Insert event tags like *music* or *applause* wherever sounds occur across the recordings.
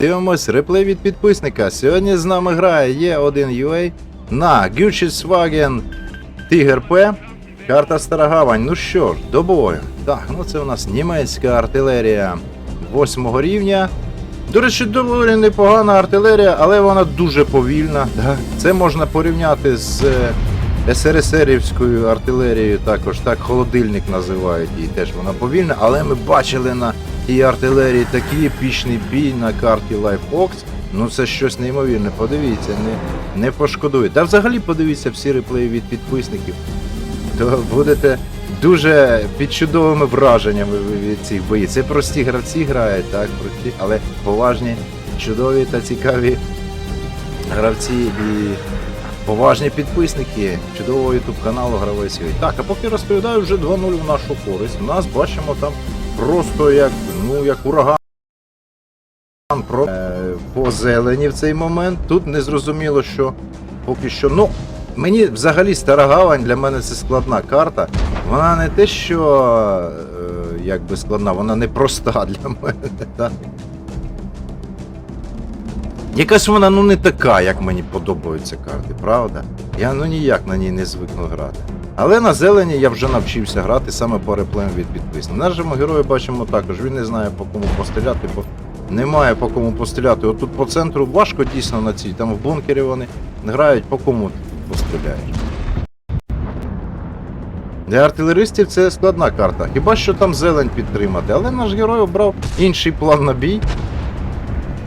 Дивимось реплей від підписника. Сьогодні з нами грає Є1UA на Gulcheswagen Tiger P. Карта Стара Гавань. Ну що ж, до бою. Так, ну це у нас німецька артилерія 8 рівня. До речі, доволі непогана артилерія, але вона дуже повільна. Це можна порівняти з е, СРСРівською артилерією, також так холодильник називають її. Теж вона повільна, але ми бачили на тій артилерії такий епічний бій на карті Life Ox. Ну це щось неймовірне. Подивіться, не, не пошкодуєте. Та взагалі подивіться всі реплеї від підписників. То будете дуже під чудовими враженнями від цих боїв. Це прості гравці грають, так, прості, але поважні, чудові та цікаві гравці і поважні підписники чудового ютуб каналу Гравець. Так, а поки розповідаю вже 2-0 в нашу користь. У нас бачимо там просто як, ну, як ураган. Е, по зелені в цей момент. Тут не зрозуміло, що поки що. Ну, мені взагалі стара гавань для мене це складна карта. Вона не те, що е, як складна, вона не проста *laughs* для мене. Якась вона ну не така, як мені подобаються карти, правда? Я ну ніяк на ній не звикну грати. Але на зелені я вже навчився грати саме по реплеям від підписників. Нашому герою бачимо також, він не знає по кому постріляти, бо немає по кому постріляти. Отут по центру важко дійсно на цій, там в бункері вони грають, по кому постріляєш. Для артилеристів це складна карта. Хіба що там зелень підтримати, але наш герой обрав інший план на бій.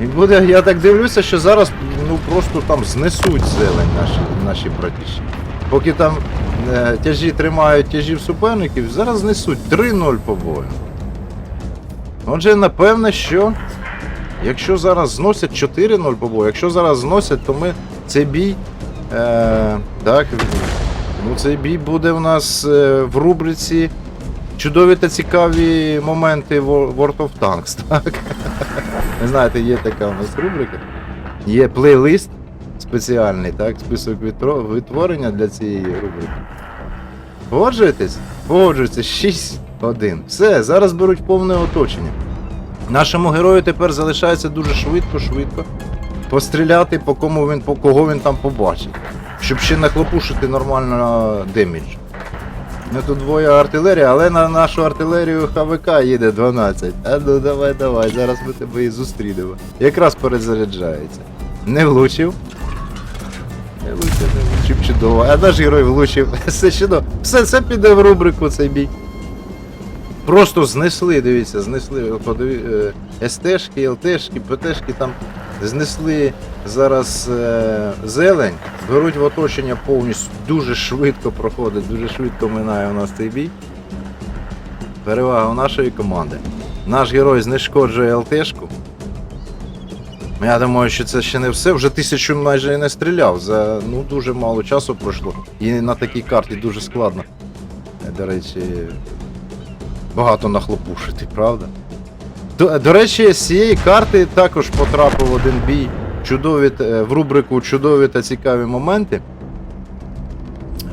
І буде, я так дивлюся, що зараз ну просто там знесуть зелень наші, наші братіші. Поки там тяжі тримають тяжів суперників, зараз знесуть 3-0 по бою. Отже, напевне, що якщо зараз зносять 4-0 по бою, якщо зараз зносять, то ми цей бій. Е, так, ну цей бій буде в нас е, в рубриці чудові та цікаві моменти World of Tanks, *laughs* так? Ви знаєте, є така у нас рубрика. Є плейлист спеціальний, так, список витворення для цієї рубрики. Погоджуєтесь? Погоджуєтесь 6-1. Все, зараз беруть повне оточення. Нашому герою тепер залишається дуже швидко-швидко постріляти, по кому він, по кого він там побачить. Щоб ще нахлопушити нормально демідж. Ну тут двоє артилерії, але на нашу артилерію ХВК їде 12. А ну давай, давай, зараз ми тебе і зустрінемо. Якраз перезаряджається. Не влучив. Влучив чудово. А наш герой влучив. *laughs* Все чудово. Все, все піде в рубрику цей бій. Просто знесли, дивіться, знесли подиві, е, СТшки, ЛТшки, ПТшки там знесли зараз е, зелень, беруть в оточення повністю, дуже швидко проходить, дуже швидко минає у нас цей бій. Перевага у нашої команди. Наш герой знешкоджує ЛТшку. Я думаю, що це ще не все. Вже тисячу майже і не стріляв. За ну дуже мало часу пройшло. І на такій карті дуже складно. Е, До речі, багато нахлопушити, правда? До, до речі, з цієї карти також потрапив один бій чудові, е, в рубрику Чудові та цікаві моменти.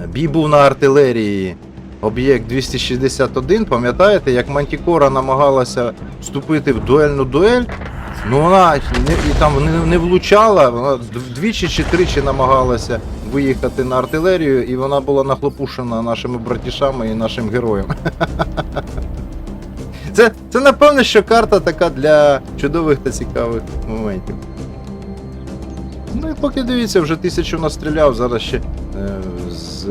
Бій був на артилерії об'єкт 261. Пам'ятаєте, як Мантікора намагалася вступити в дуельну дуель? Ну вона не, і там не, не влучала, вона двічі чи тричі намагалася виїхати на артилерію, і вона була нахлопушена нашими братішами і нашим героєм. *laughs* Це, це напевно, що карта така для чудових та цікавих моментів. Ну і поки дивіться, вже тисячу настріляв, зараз ще е, з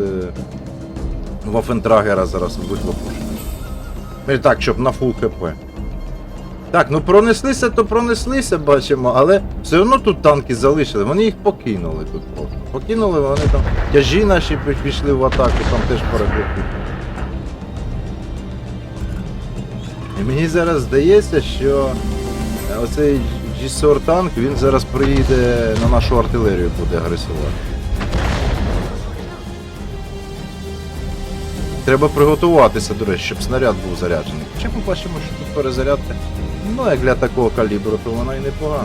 Вафентрагера зараз вихлопушено. І так, щоб на фул хп. Так, ну пронеслися, то пронеслися, бачимо, але все одно тут танки залишили, вони їх покинули тут просто. Покинули, вони там тяжі наші пі- пішли в атаку, там теж перекрутили. І мені зараз здається, що е, оцей G-SOR танк, він зараз приїде на нашу артилерію буде агресувати. Треба приготуватися, до речі, щоб снаряд був заряджений. Хоча ми бачимо, що тут перезарядка, ну як для такого калібру, то вона і непогана.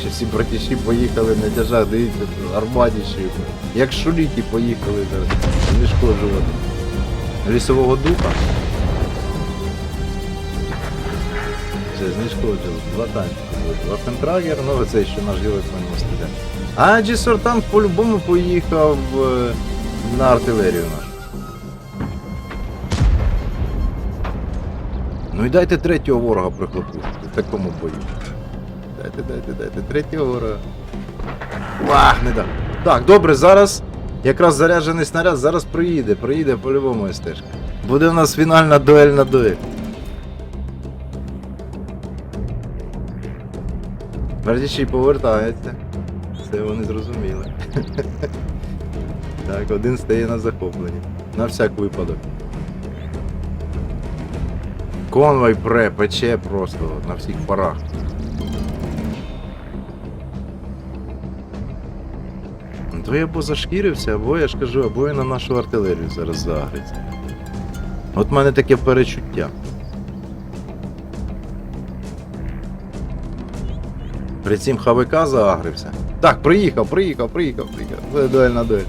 Ще всі братіші поїхали на тяжах, дивіться, армадіші. Як шуліки поїхали зараз знешкоджувати лісового духа. Все, знешкоджили, два танки. буде. Вафентрагер, ну оцей, що наш герой по стріляє. А Джісортанк по-любому поїхав е, на артилерію нашу. Ну і дайте третього ворога прихлопушити в такому бою. Дайте, дайте, дайте, третього ворога. Вах, не дав. Так, добре, зараз якраз заряджений снаряд, зараз приїде, приїде по-любому стежка. Буде у нас фінальна дуель на дуель. Бердічий повертається. Це вони зрозуміли. *laughs* так, один стає на захопленні. На всяк випадок. Конвой пре, пече просто на всіх парах. Ну, То я або зашкірився, або я ж кажу, або я на нашу артилерію зараз загриться. От в мене таке перечуття. При цім ХВК заагрився. Так, приїхав, приїхав, приїхав, приїхав. Дуель на дуель.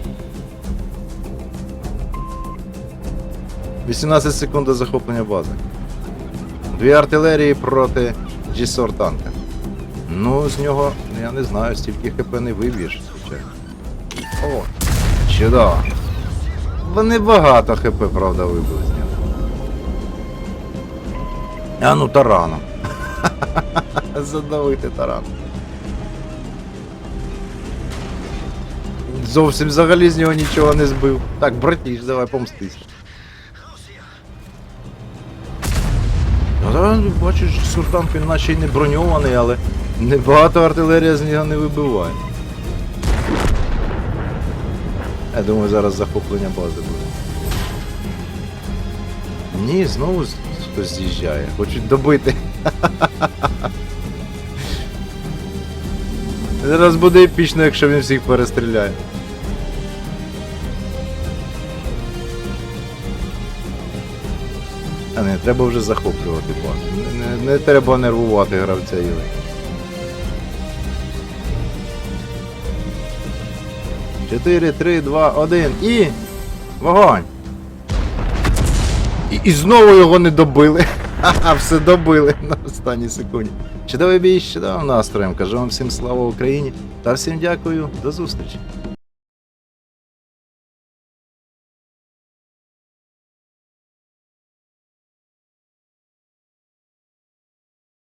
18 секунд до захоплення бази. Дві артилерії проти G-Sor танка. Ну, з нього, я не знаю, стільки хп не виб'єш, звичайно. О, чудово. Вони багато хп, правда, вибили з нього. А ну тараном. *laughs* Задавити таран. Зовсім взагалі з нього нічого не збив. Так, братіш, давай помстись. Да, бачиш, суртанк він наче й не броньований, але небагато артилерія з нього не вибиває. Я думаю, зараз захоплення бази буде. Ні, знову хтось з'їжджає. Хочуть добити. *laughs* Зараз буде епічно, якщо він всіх перестріляє. Треба вже захоплювати базу. Не, не, треба нервувати гравця Юли. Чотири, три, два, один і. Вогонь! І, і знову його не добили. *laughs* Ха-ха, все добили на останній секунді. Чудовий бій, чудовим настроєм. Кажу вам всім слава Україні та всім дякую, до зустрічі.